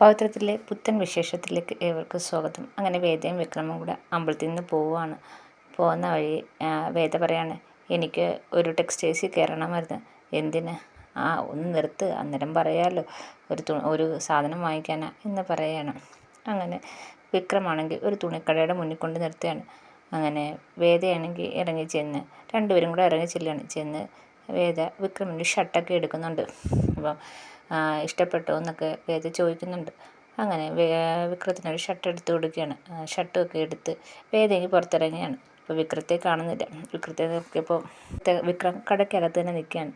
പവിത്രത്തിലെ പുത്തൻ വിശേഷത്തിലേക്ക് ഏവർക്കും സ്വാഗതം. അങ്ങനെ വേദയും വിക്രമും കൂടെ അമ്പലത്തിൽ നിന്ന് പോവുകയാണ്. പോകുന്ന വഴി വേദ പറയാണ് എനിക്ക് ഒരു ടെക്സ്റ്റൈൽസിൽ കയറണമായിരുന്നു എന്തിന്? ആ ഒന്ന് നിർത്ത്. അന്നേരം പറയാമല്ലോ ഒരു തു ഒരു സാധനം വാങ്ങിക്കാനാ എന്ന് പറയണം. അങ്ങനെ വിക്രമാണെങ്കിൽ ഒരു തുണിക്കടയുടെ മുന്നിൽ കൊണ്ട് നിർത്തുകയാണ്. അങ്ങനെ വേദയാണെങ്കിൽ ഇറങ്ങി ചെന്ന് രണ്ടുപേരും കൂടെ ഇറങ്ങി ചെല്ലുകയാണ്. ചെന്ന് വേദ വിക്രമിന്റെ ഷർട്ടൊക്കെ എടുക്കുന്നുണ്ട്. അപ്പം ഇഷ്ടപ്പെട്ടോ എന്നൊക്കെ വേദ ചോദിക്കുന്നുണ്ട്. അങ്ങനെ വിക്രത്തിനൊരു ഷർട്ട് എടുത്ത് കൊടുക്കുകയാണ്. ഷർട്ടുമൊക്കെ എടുത്ത് വേദയ്ക്ക് പുറത്തിറങ്ങിയാണ് അപ്പോൾ വിക്രത്തെ കാണുന്നില്ല. വിക്രത്തെ നോക്കിയപ്പോൾ വിക്രം കടയ്ക്കകത്ത് തന്നെ നിൽക്കുകയാണ്.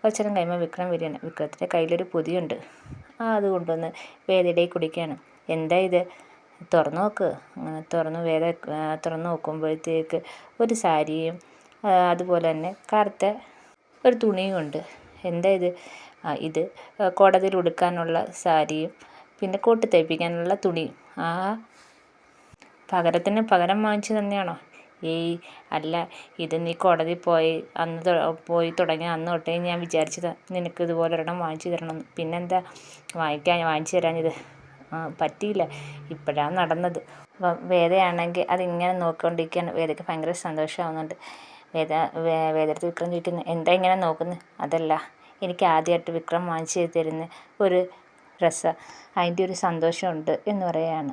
കുറച്ച് നേരം കഴിയുമ്പോൾ വിക്രം വരികയാണ്. വിക്രത്തിന്റെ കയ്യിലൊരു പൊതിയുണ്ട്. ആ അത് കൊണ്ടുവന്ന് വേദയുടെ കുടിക്കുകയാണ്. എന്താ ഇത്? തുറന്നു നോക്ക്. അങ്ങനെ തുറന്നു വേദ തുറന്നു നോക്കുമ്പോഴത്തേക്ക് ഒരു സാരിയും അതുപോലെ തന്നെ കറുത്ത ഒരു തുണിയും ഉണ്ട് എന്താ ഇത്? ഇത് കോടതിയിൽ ഉടുക്കാനുള്ള സാരിയും പിന്നെ കോട്ട് തയ്പ്പിക്കാനുള്ള തുണിയും. ആ പകരത്തിന് പകരം വാങ്ങിച്ചു തന്നെയാണോ? ഏയ് അല്ല ഇത് നീ കോടതിയിൽ പോയി അന്ന് പോയി തുടങ്ങി അന്ന് തൊട്ടേ ഞാൻ വിചാരിച്ചത് നിനക്ക് ഇതുപോലെ ഒരെണ്ണം വാങ്ങിച്ചു തരണം പിന്നെന്താ? വാങ്ങിക്കാൻ വാങ്ങിച്ചു തരാഞ്ഞത്. പറ്റിയില്ല. ഇപ്പോഴാണ് നടന്നത്. വേദയാണെങ്കിൽ അതിങ്ങനെ നോക്കിക്കൊണ്ടിരിക്കുകയാണ്. വേദയ്ക്ക് ഭയങ്കര സന്തോഷമാവുന്നുണ്ട്. വേദ വേദടുത്ത് വിക്രം ചോദിക്കുന്നു എന്താ ഇങ്ങനെ നോക്കുന്നത് അതല്ല എനിക്ക് ആദ്യമായിട്ട് വിക്രം വാങ്ങിച്ചു തരുന്ന ഒരു രസ അതിന്റെ ഒരു സന്തോഷമുണ്ട് എന്ന് പറയുകയാണ്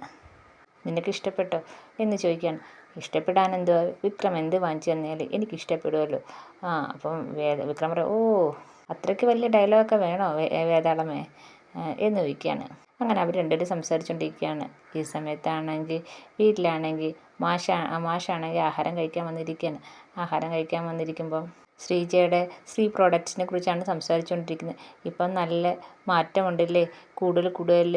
നിനക്ക് ഇഷ്ടപ്പെട്ടോ? എന്ന് ചോദിക്കുകയാണ് ഇഷ്ടപ്പെടാൻ എന്തുവാ? വിക്രം എന്ത് വാങ്ങിച്ചു തന്നാൽ എനിക്ക് ഇഷ്ടപ്പെടുമല്ലോ ആ അപ്പം വേദ വിക്രം പറയും ഓ അത്രയ്ക്ക് വലിയ ഡയലോഗൊക്കെ വേണോ വേതാളമേ എന്ന് ചോദിക്കുകയാണ് അങ്ങനെ അവർ രണ്ടുപേരും സംസാരിച്ചുകൊണ്ടിരിക്കുകയാണ്. ഈ സമയത്താണെങ്കിൽ വീട്ടിലാണെങ്കിൽ മാഷ മാഷാണെങ്കിൽ ആഹാരം കഴിക്കാൻ വന്നിരിക്കുകയാണ് ആഹാരം കഴിക്കാൻ വന്നിരിക്കുമ്പം ശ്രീജയുടെ ശ്രീ പ്രോഡക്റ്റ്സിനെ കുറിച്ചാണ് സംസാരിച്ചുകൊണ്ടിരിക്കുന്നത്. ഇപ്പം നല്ല മാറ്റമുണ്ടല്ലേ? കൂടുതൽ കൂടുതൽ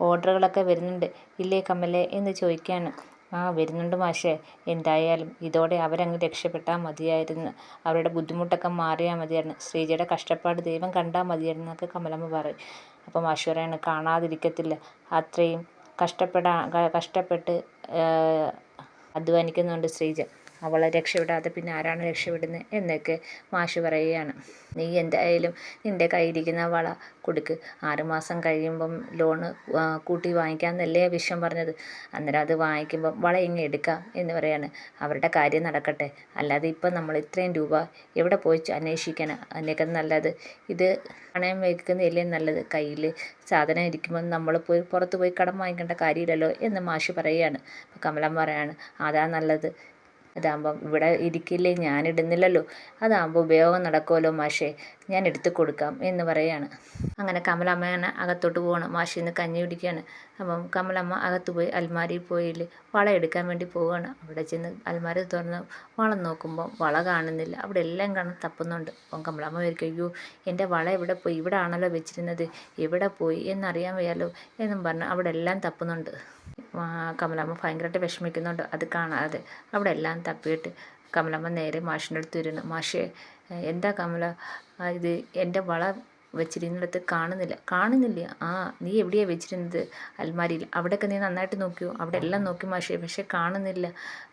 ഓർഡറുകളൊക്കെ വരുന്നുണ്ട്. ഇല്ലേ കമലേ എന്ന് ചോദിക്കുകയാണ്. ആ വരുന്നുണ്ട് മാഷേ. എന്തായാലും ഇതോടെ അവരങ്ങ് രക്ഷപ്പെട്ടാൽ മതിയായിരുന്നു. അവരുടെ ബുദ്ധിമുട്ടൊക്കെ മാറിയാൽ മതിയായിരുന്നു. ശ്രീജയുടെ കഷ്ടപ്പാട് ദൈവം കണ്ടാൽ മതിയായിരുന്നു എന്നൊക്കെ കമലമ്മ പറയും. അപ്പോൾ മാഷ് പറയാണ് കാണാതിരിക്കത്തില്ല. അത്രയും കഷ്ടപ്പെടാ കഷ്ടപ്പെട്ട് അധ്വാനിക്കുന്നുണ്ട് ശ്രീജ അവളെ രക്ഷപ്പെടാതെ പിന്നെ ആരാണ് രക്ഷപ്പെടുന്നത് എന്നൊക്കെ മാഷ് പറയുകയാണ്. നീ എന്തായാലും നിന്റെ കയ്യിലിരിക്കുന്ന വള കൊടുക്ക്. ആറുമാസം കഴിയുമ്പം ലോണ് കൂട്ടി വാങ്ങിക്കാമെന്നല്ലേ വിശ്വം പറഞ്ഞത്. അന്നേരം അത് വാങ്ങിക്കുമ്പം വള ഇങ്ങ് എടുക്കാം എന്ന് പറയാണ്. അവരുടെ കാര്യം നടക്കട്ടെ. അല്ലാതെ ഇപ്പം നമ്മൾ ഇത്രയും രൂപ എവിടെ പോയി അന്വേഷിക്കണം? അതിനൊക്കെ നല്ലത് ഇത് പണയം വയ്ക്കുന്നതല്ലേ നല്ലത്? കയ്യിൽ സാധനം ഇരിക്കുമ്പോൾ നമ്മൾ പോയി പുറത്ത് പോയി കടം വാങ്ങിക്കേണ്ട കാര്യമില്ലല്ലോ എന്ന് മാഷ് പറയുകയാണ്. കമലം പറയാണ് അതാ നല്ലത്. അതാകുമ്പം ഇവിടെ ഇരിക്കില്ലേ ഞാൻ ഇടുന്നില്ലല്ലോ. അതാകുമ്പോൾ ഉപയോഗം നടക്കുമല്ലോ മാഷേ ഞാൻ എടുത്തു കൊടുക്കാം എന്ന് പറയുകയാണ് അങ്ങനെ കമലമ്മയാണ് അകത്തോട്ട് പോകണം മാഷി ഇന്ന് കഞ്ഞി കുടിക്കുകയാണ് അപ്പം കമലമ്മ അകത്ത് പോയി അൽമാരിയിൽ പോയി വള എടുക്കാൻ വേണ്ടി പോവുകയാണ് അവിടെ ചെന്ന് അൽമാരി തുറന്ന് വളം നോക്കുമ്പോൾ വള കാണുന്നില്ല. അവിടെ എല്ലാം കാണാൻ തപ്പുന്നുണ്ട്. അപ്പം കമലമ്മ വിചാരിക്കും അയ്യോ എന്റെ വള എവിടെ പോയി? ഇവിടെ ആണല്ലോ വെച്ചിരുന്നത്. എവിടെ പോയി? എന്നറിയാൻ വയ്യാലോ? എന്നും പറഞ്ഞ് അവിടെ എല്ലാം തപ്പുന്നുണ്ട്. കമലമ്മ ഭയങ്കരമായിട്ട് വിഷമിക്കുന്നുണ്ട്. അത് കാണാതെ അവിടെ എല്ലാം തപ്പിയിട്ട് കമലമ്മ നേരെ മാഷിന്റെ അടുത്ത് വരുന്നു മാഷേ എന്താ കമല? ഇത് എന്റെ വള വെച്ചിരുന്നിടത്ത് കാണുന്നില്ല. കാണുന്നില്ല. ആ നീ എവിടെയാ വെച്ചിരുന്നത്? അൽമാരിയിൽ. അവിടെയൊക്കെ നീ നന്നായിട്ട് നോക്കിയോ? അവിടെ എല്ലാം നോക്കി മാഷേ. പക്ഷേ കാണുന്നില്ല.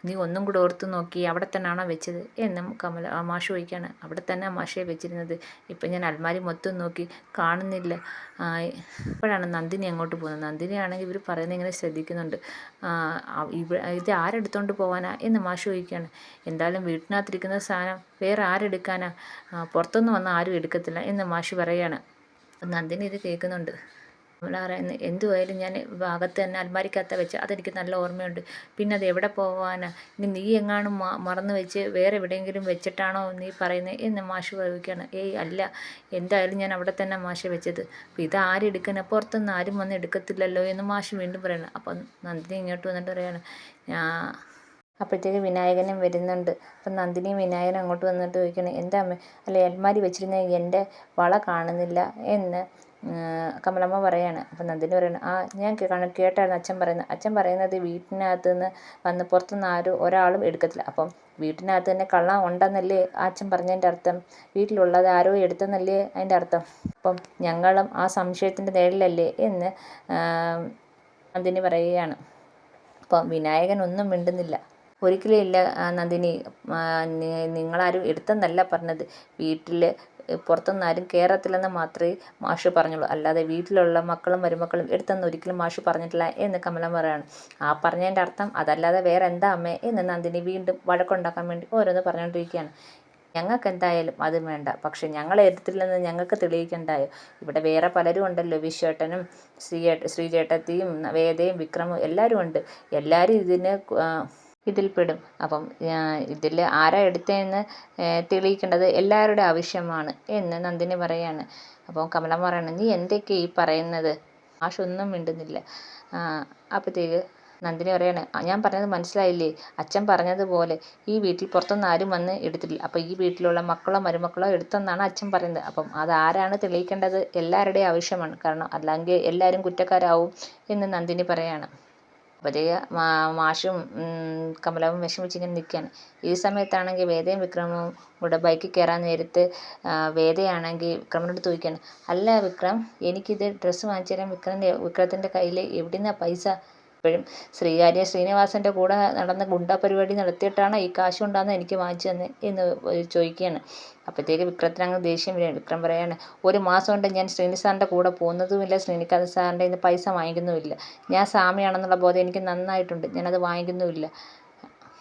നീ ഒന്നും കൂടെ ഓർത്ത് നോക്കി അവിടെ തന്നെയാണോ വെച്ചത്? എന്നും കമല മാഷ് ചോദിക്കുകയാണ്. അവിടെ തന്നെ മാഷയെ വെച്ചിരുന്നത്. ഇപ്പം ഞാൻ അൽമാരി മൊത്തം നോക്കി കാണുന്നില്ല. ഇപ്പോഴാണ് നന്ദിനി അങ്ങോട്ട് പോകുന്നത്. നന്ദിനി ആണെങ്കിൽ ഇവർ പറയുന്നത് ഇങ്ങനെ ശ്രദ്ധിക്കുന്നുണ്ട്. ഇത് ആരെടുത്തോണ്ട് പോകാനാ എന്ന് മാഷ് ചോദിക്കുകയാണ്. എന്തായാലും വീട്ടിനകത്തിരിക്കുന്ന സാധനം വേറെ ആരെടുക്കാനാ? പുറത്തുനിന്ന് വന്ന ആരും എടുക്കത്തില്ല എന്ന് മാഷ് പറയുകയാണ്. നന്ദിനി ഇത് കേൾക്കുന്നുണ്ട്. നമ്മൾ പറയുന്നത് എന്തുമായാലും ഞാൻ അകത്ത് തന്നെ അൽമാരിക്കകത്ത് വെച്ച് അതെനിക്ക് നല്ല ഓർമ്മയുണ്ട്. പിന്നെ അത് എവിടെ പോകാനാ ഇനി നീ എങ്ങാനും മറന്നു വെച്ച് വേറെ എവിടെയെങ്കിലും വെച്ചിട്ടാണോ നീ പറയുന്നത് എന്ന് മാഷ് പറയുകയാണ്. ഏയ് അല്ല എന്തായാലും ഞാൻ അവിടെ തന്നെ മാഷ് വെച്ചത്. അപ്പോൾ ഇത് ആരെടുക്കാനാ പുറത്തുനിന്ന് ആരും വന്ന് എടുക്കത്തില്ലല്ലോ? എന്ന് മാഷ് വീണ്ടും പറയണം അപ്പം നന്ദിനി ഇങ്ങോട്ട് വന്നിട്ട് പറയാണ് ഞാൻ അപ്പോഴത്തേക്ക് വിനായകനും വരുന്നുണ്ട്. അപ്പം നന്ദിനിയും വിനായകനും അങ്ങോട്ട് വന്നിട്ട് ചോദിക്കുന്നു എന്താ അമ്മ? അല്ല അൽമാരി വെച്ചിരുന്ന എന്റെ വള കാണുന്നില്ല എന്ന് കമലമ്മ പറയാണ്. അപ്പം നന്ദിനി പറയണം ആ ഞാൻ കേട്ടായിരുന്നു അച്ഛൻ പറയുന്നത്. അച്ഛൻ പറയുന്നത് വീട്ടിനകത്ത് നിന്ന് വന്ന് പുറത്തുനിന്ന് ആരും ഒരാളും എടുക്കത്തില്ല. അപ്പം വീട്ടിനകത്ത് തന്നെ കള്ളം ഉണ്ടെന്നല്ലേ അച്ഛൻ പറഞ്ഞതിന്റെ അർത്ഥം? വീട്ടിലുള്ളത് ആരോ എടുത്തെന്നല്ലേ അതിന്റെ അർത്ഥം? അപ്പം ഞങ്ങളും ആ സംശയത്തിന്റെ നേരിലല്ലേ എന്ന് നന്ദിനി പറയുകയാണ്. അപ്പം വിനായകൻ ഒന്നും മിണ്ടുന്നില്ല. ഒരിക്കലും ഇല്ല നന്ദിനി. നിങ്ങളാരും എടുത്തെന്നല്ല പറഞ്ഞത്. വീട്ടിൽ പുറത്തുനിന്ന് ആരും കയറത്തില്ലെന്ന് മാത്രമേ മാഷ് പറഞ്ഞുള്ളൂ. അല്ലാതെ വീട്ടിലുള്ള മക്കളും മരുമക്കളും എടുത്തെന്ന് ഒരിക്കലും മാഷ് പറഞ്ഞിട്ടില്ല എന്ന് കമല പറയാണ്. ആ പറഞ്ഞതിന്റെ അർത്ഥം അതല്ലാതെ വേറെ എന്താ അമ്മേ എന്ന് നന്ദിനി വീണ്ടും വഴക്കുണ്ടാക്കാൻ വേണ്ടി ഓരോന്ന് പറഞ്ഞുകൊണ്ടിരിക്കുകയാണ്. ഞങ്ങൾക്ക് എന്തായാലും അത് വേണ്ട. പക്ഷെ ഞങ്ങൾ എടുത്തില്ലെന്ന് ഞങ്ങൾക്ക് തെളിയിക്കണ്ടായോ? ഇവിടെ വേറെ പലരും ഉണ്ടല്ലോ. വിശ്വേട്ടനും ശ്രീ ശ്രീചേട്ടത്തിയും വേദയും വിക്രമും എല്ലാവരും ഉണ്ട്. എല്ലാവരും ഇതിന് ഇതിൽപ്പെടും. അപ്പം ഇതിൽ ആരാ എടുത്തതെന്ന് തെളിയിക്കേണ്ടത് എല്ലാവരുടെ ആവശ്യമാണ് എന്ന് നന്ദിനി പറയാണ്. അപ്പോൾ കമല പറയണം നീ എന്തൊക്കെ ഈ പറയുന്നത്? ആഷൊന്നും മിണ്ടുന്നില്ല. അപ്പോഴത്തേക്ക് നന്ദിനി പറയാണ് ഞാൻ പറഞ്ഞത് മനസ്സിലായില്ലേ? അച്ഛൻ പറഞ്ഞതുപോലെ ഈ വീട്ടിൽ പുറത്തുനിന്ന് ആരും വന്ന് എടുത്തിട്ടില്ല. അപ്പോൾ ഈ വീട്ടിലുള്ള മക്കളോ മരുമക്കളോ എടുത്തെന്നാണ് അച്ഛൻ പറയുന്നത്. അപ്പം അതാരാണ് തെളിയിക്കേണ്ടത്? എല്ലാവരുടെയും ആവശ്യമാണ്. കാരണം അല്ലെങ്കിൽ എല്ലാവരും കുറ്റക്കാരാവും എന്ന് നന്ദിനി പറയാണ്. അപ്പോഴത്തേക്ക് മാഷും കമലവും വിഷമിച്ചിങ്ങനെ നിൽക്കുകയാണ് ഈ സമയത്താണെങ്കിൽ വേദയും വിക്രമും കൂടെ ബൈക്കിൽ കയറാൻ നേരത്ത് വേദയാണെങ്കിൽ വിക്രമിനോട് ചോദിക്കുകയാണ് അല്ല വിക്രം എനിക്കിത് ഡ്രസ്സ് വാങ്ങിച്ചു തരാൻ വിക്രമിന്റെ വിക്രത്തിന്റെ കയ്യിൽ എവിടെ നിന്നാണ് പൈസ ഇപ്പോഴും ശ്രീകാര്യ ശ്രീനിവാസന്റെ കൂടെ നടന്ന ഗുണ്ടാ പരിപാടി നടത്തിയിട്ടാണ് ഈ കാശ് കൊണ്ടാന്ന് എനിക്ക് വാങ്ങിച്ചു തന്നെ എന്ന് ചോദിക്കുകയാണ്. അപ്പോഴത്തേക്ക് വിക്രത്തിന് അങ്ങ് ദേഷ്യം വരികയാണ്. വിക്രം പറയാണ് ഒരു മാസം കൊണ്ട് ഞാൻ ശ്രീനി സാറിന്റെ കൂടെ പോകുന്നതുമില്ല. ശ്രീനികാന്ത് സാറിന്റെ ഇന്ന് പൈസ വാങ്ങിക്കുന്നുമില്ല. ഞാൻ സ്വാമിയാണെന്നുള്ള ബോധം എനിക്ക് നന്നായിട്ടുണ്ട്. ഞാനത് വാങ്ങിക്കുന്നുമില്ല.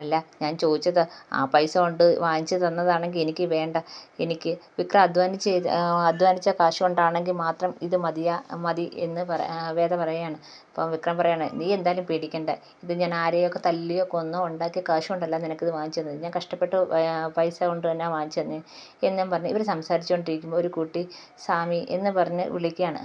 അല്ല ഞാൻ ചോദിച്ചത് ആ പൈസ കൊണ്ട് വാങ്ങിച്ച് തന്നതാണെങ്കിൽ എനിക്ക് വേണ്ട. എനിക്ക് വിക്രം അധ്വാനിച്ച് അധ്വാനിച്ച കാശ് കൊണ്ടാണെങ്കിൽ മാത്രം ഇത് മതിയാ മതി എന്ന് പറ വേദ പറയാണ്. അപ്പം വിക്രം പറയാണ് നീ എന്തായാലും പേടിക്കണ്ട. ഇത് ഞാൻ ആരെയൊക്കെ തല്ലിയോ കൊന്നോ ഉണ്ടാക്കിയ കാശ് കൊണ്ടല്ല നിനക്കിത് വാങ്ങിച്ചു തന്നത്. ഞാൻ കഷ്ടപ്പെട്ട് പൈസ കൊണ്ട് തന്നെ വാങ്ങിച്ചു തന്നെ. എന്നും പറഞ്ഞ് ഇവർ സംസാരിച്ചുകൊണ്ടിരിക്കുമ്പോൾ ഒരു കുട്ടി സ്വാമി എന്ന് പറഞ്ഞ് വിളിക്കുകയാണ്.